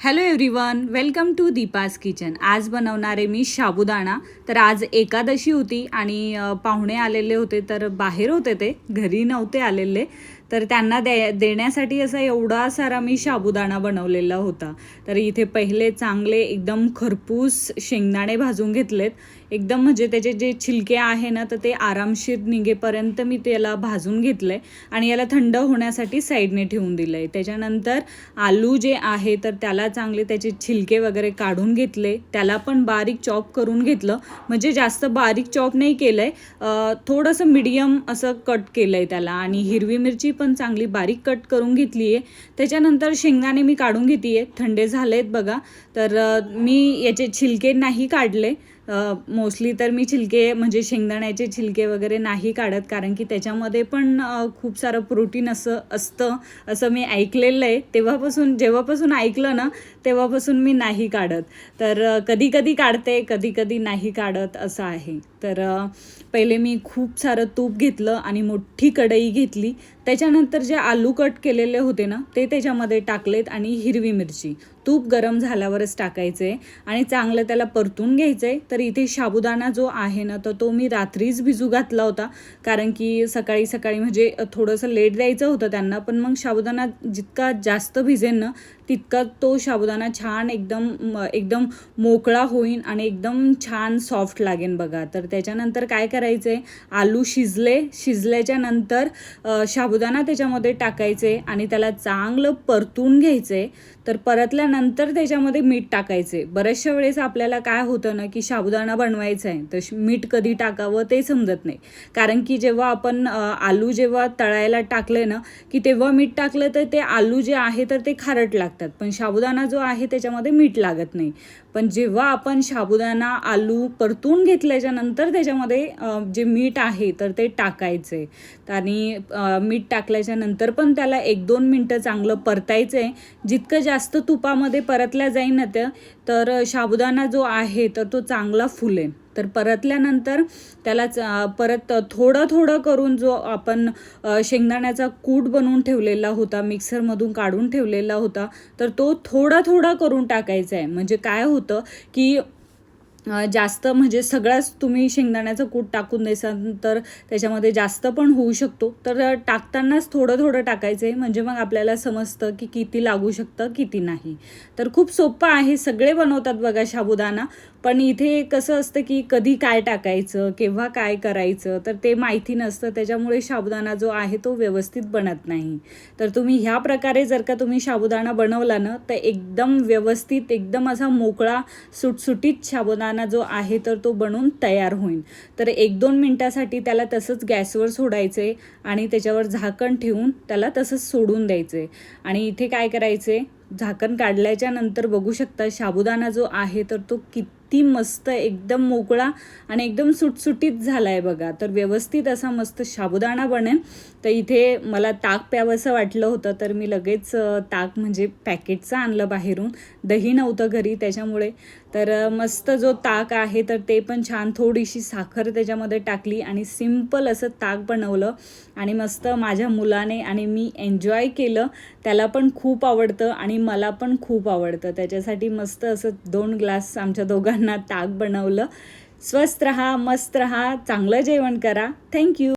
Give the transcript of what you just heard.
Hello everyone welcome to Deepa's kitchen आज बनवणारे मी साबुदाणा तर आज एकादशी होती आणि पाहुणे आलेले होते तर बाहेर होते ते घरी नव्हते आलेले. तर त्यांना दे देण्यासाठी असा एवढा सारा मी साबुदाणा बनवलेला होता. तर इथे पहिले चांगले एकदम खरपूस शेंगदाणे भाजून घेतलेत. एकदम म्हणजे त्याचे जे छिलके आहे ना तर ते आरामशीर निघेपर्यंत मी त्याला भाजून घेतलं आहे आणि याला थंड होण्यासाठी साईडने ठेवून दिलं आहे त्याच्यानंतर आलू जे आहे तर त्याला चांगले त्याचे छिलके वगैरे काढून घेतले. त्याला पण बारीक चॉप करून घेतलं. म्हणजे जास्त बारीक चॉप नाही केलं आहे थोडंसं मिडियम असं कट केलं आहे त्याला. आणि हिरवी मिरची पण चांगली बारीक कट करून घेतली आहे त्याच्यानंतर शेंगदाणे मी काढून घेते थंडे झालेत बघा. तर मी याचे छिलके नाही काढले. मोस्टली तर मी छिलके म्हणजे शेंगदाण्याचे छिलके वगैरे नाही काढत. कारण की त्याच्यामध्ये पण खूप सारं प्रोटीन असं असतं असं मी ऐकलेलं आहे. तेव्हापासून जेव्हापासून ऐकलं ना तेव्हापासून मी नाही काढत. तर कधी कधी काढते कधी कधी नाही काढत असं आहे. तर पहिले मी खूप सारं तूप घेतलं आणि मोठी कढई घेतली. त्याच्यानंतर जे आलू कट केलेले होते ना ते त्याच्यामध्ये टाकलेत आणि हिरवी मिरची. तूप गरम झाल्यावरच टाकायचे आणि चांगलं त्याला परतून घ्यायचं आहे तर इथे साबुदाणा जो आहे ना तर तो मी रात्रीच भिजू घातला होता. कारण की सकाळी सकाळी म्हणजे थोडंसं लेट द्यायचं होतं त्यांना पण मग साबुदाणा जितका जास्त भिजेन ना तितका तो साबुदाणा छान एकदम एकदम मोकळा होईन आणि एकदम छान सॉफ्ट लागेल बघा. तर त्याच्यानंतर काय करायचं आहे आलू शिजले. शिजल्याच्या नंतर शाब साबुदाणा त्याच्यामध्ये टाकायचे आणि त्याला चांगलं परतून घ्यायचे. तर परतल्यानंतर त्याच्यामध्ये मीठ टाकायचे. बऱ्याचशा वेळेस आपल्याला काय होतं ना की साबुदाणा बनवायचा आहे तर मीठ कधी टाकावं ते समजत नाही. कारण की जेव्हा आपण आलू जेव्हा तळायला टाकले ना की तेव्हा मीठ टाकलं तर ते आलू जे आहे तर ते खारट लागतात. पण साबुदाणा जो आहे त्याच्यामध्ये मीठ लागत नाही. पण जेव्हा आपण साबुदाणा आलू परतून घेतल्याच्या नंतर त्याच्यामध्ये जे मीठ आहे तर ते टाकायचे. आणि मीठ मीठ टाकल्याच्या नंतर पण त्याला एक दोन मिनटं चांगलं परतायचं आहे जितकं जास्त तुपामध्ये परतल्या जाईल ना तर साबुदाणा जो आहे तर तो चांगला फुलेल. तर परतल्यानंतर त्याला च- परत थोडं थोडं करून जो आपण शेंगदाण्याचा कूट बनवून ठेवलेला होता मिक्सरमधून काढून ठेवलेला होता तर तो थोडा थोडा करून टाकायचा आहे म्हणजे काय होतं की जास्त म्हणजे सगळ्याच तुम्ही शेंगदाण्याचं कूट टाकून द्यायचं तर त्याच्यामध्ये जास्त पण होऊ शकतो. तर टाकतानाच थोडं थोडं टाकायचं आहे. म्हणजे मग आपल्याला समजतं की किती लागू शकतं किती नाही. तर खूप सोपं आहे. सगळे बनवतात बघा साबुदाणा. पण इथे कसं असतं की कधी काय टाकायचं केव्हा काय करायचं तर ते माहिती नसतं. त्याच्यामुळे साबुदाणा जो आहे तो व्यवस्थित बनत नाही. तर तुम्ही ह्या प्रकारे जर का तुम्ही साबुदाणा बनवला ना तर एकदम व्यवस्थित एकदम असा मोकळा सुटसुटीत साबुदाणा जो आहे तर तो बनून तयार होईल तर एक दोन मिनटासाठी त्याला तसंच गॅसवर सोडायचं आहे आणि त्याच्यावर झाकण ठेवून त्याला तसंच सोडून द्यायचं. आहे आणि इथे काय करायचं? आहे झाकण काढल्याच्या नंतर बघू शकता साबुदाणा जो आहे तर तो किती मस्त एकदम मोकळा आणि एकदम सुटसुटीत झाला आहे बघा. तर व्यवस्थित असा मस्त साबुदाणा बनेल. तर इथे मला ताक प्यावंसं वाटलं होतं तर मी लगेच ताक म्हणजे पॅकेटचं आणलं बाहेरून. दही नव्हतं घरी त्याच्यामुळे. तर मस्त जो ताक आहे तर ते पण छान थोडीशी साखर त्याच्यामध्ये टाकली आणि सिंपल असं ताक बनवलं. आणि मस्त माझ्या मुलाने आणि मी एन्जॉय केलं. त्याला पण खूप आवडतं आणि मला पण खूप आवडतं. त्याच्यासाठी मस्त असं दोन ग्लास आमच्या दोघांना ताक बनवलं. स्वस्त रहा मस्त रहा चांगलं जेवण करा. थँक्यू